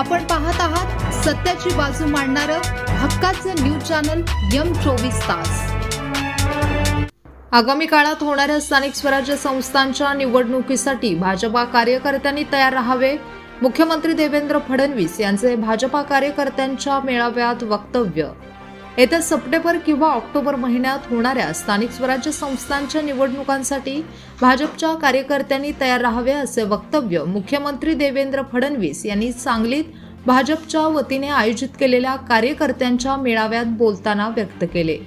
आपण पाहत आहात सत्याची बाजू मांडणारं हक्काचं न्यूज चॅनल यम चोवीस तास. आगामी काळात होणाऱ्या स्थानिक स्वराज्य संस्थांच्या निवडणुकीसाठी भाजपा कार्यकर्त्यांनी तयार राहावे. मुख्यमंत्री देवेंद्र फडणवीस यांचे भाजपा कार्यकर्त्यांच्या मेळाव्यात वक्तव्य. येत्या सप्टेंबर किंवा ऑक्टोबर महिन्यात होणाऱ्या स्थानिक स्वराज्य संस्थांच्या निवडणुकांसाठी भाजपच्या कार्यकर्त्यांनी तयार राहावे असे वक्तव्य मुख्यमंत्री देवेंद्र फडणवीस यांनी सांगलीत भाजपच्या वतीने आयोजित केलेल्या कार्यकर्त्यांच्या मेळाव्यात बोलताना व्यक्त केले.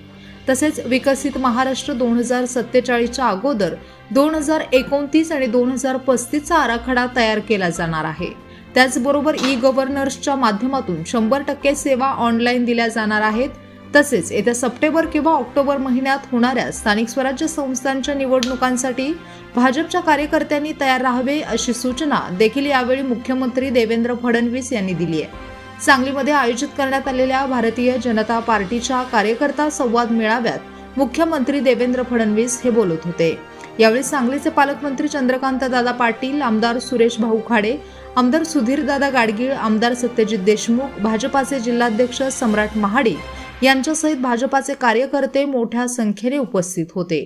तसेच विकसित महाराष्ट्र दोन हजार सत्तेचाळीसच्या अगोदर दोन हजार एकोणतीस आणि दोन हजार पस्तीसचा आराखडा तयार केला जाणार आहे. त्याचबरोबर ई गव्हर्नर्सच्या माध्यमातून शंभर टक्के सेवा ऑनलाईन दिल्या जाणार आहेत. तसेच येत्या सप्टेंबर किंवा ऑक्टोबर महिन्यात होणाऱ्या स्थानिक स्वराज्य संस्थांच्या निवडणुकांसाठी भाजपच्या कार्यकर्त्यांनी तयार राहावे अशी सूचना देखील यावेळी मुख्यमंत्री देवेंद्र फडणवीस यांनी दिली आहे. सांगलीमध्ये आयोजित करण्यात आलेल्या भारतीय जनता पार्टीच्या कार्यकर्ता संवाद मेळाव्यात मुख्यमंत्री देवेंद्र फडणवीस हे बोलत होते. यावेळी सांगलीचे पालकमंत्री चंद्रकांत दादा पाटील आमदार सुरेश भाऊ खाडे आमदार सुधीरदादा गाडगीळ आमदार सत्यजित देशमुख भाजपाचे जिल्हाध्यक्ष सम्राट महाडिक यांच्यासहित भाजपाचे कार्यकर्ते मोठ्या संख्येने उपस्थित होते.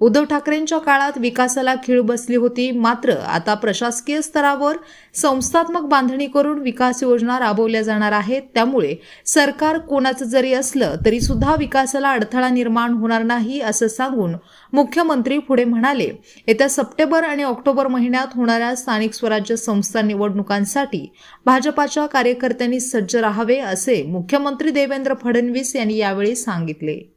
उद्धव ठाकरेंच्या काळात विकासाला खीळ बसली होती मात्र आता प्रशासकीय स्तरावर संस्थात्मक बांधणी करून विकास योजना राबवल्या जाणार आहेत. त्यामुळे सरकार कोणाचं जरी असलं तरी सुद्धा विकासाला अडथळा निर्माण होणार नाही असं सांगून मुख्यमंत्री पुढे म्हणाले. येत्या सप्टेंबर आणि ऑक्टोबर महिन्यात होणाऱ्या स्थानिक स्वराज्य संस्था निवडणुकांसाठी भाजपाच्या कार्यकर्त्यांनी सज्ज राहावे असे मुख्यमंत्री देवेंद्र फडणवीस यांनी यावेळी सांगितले.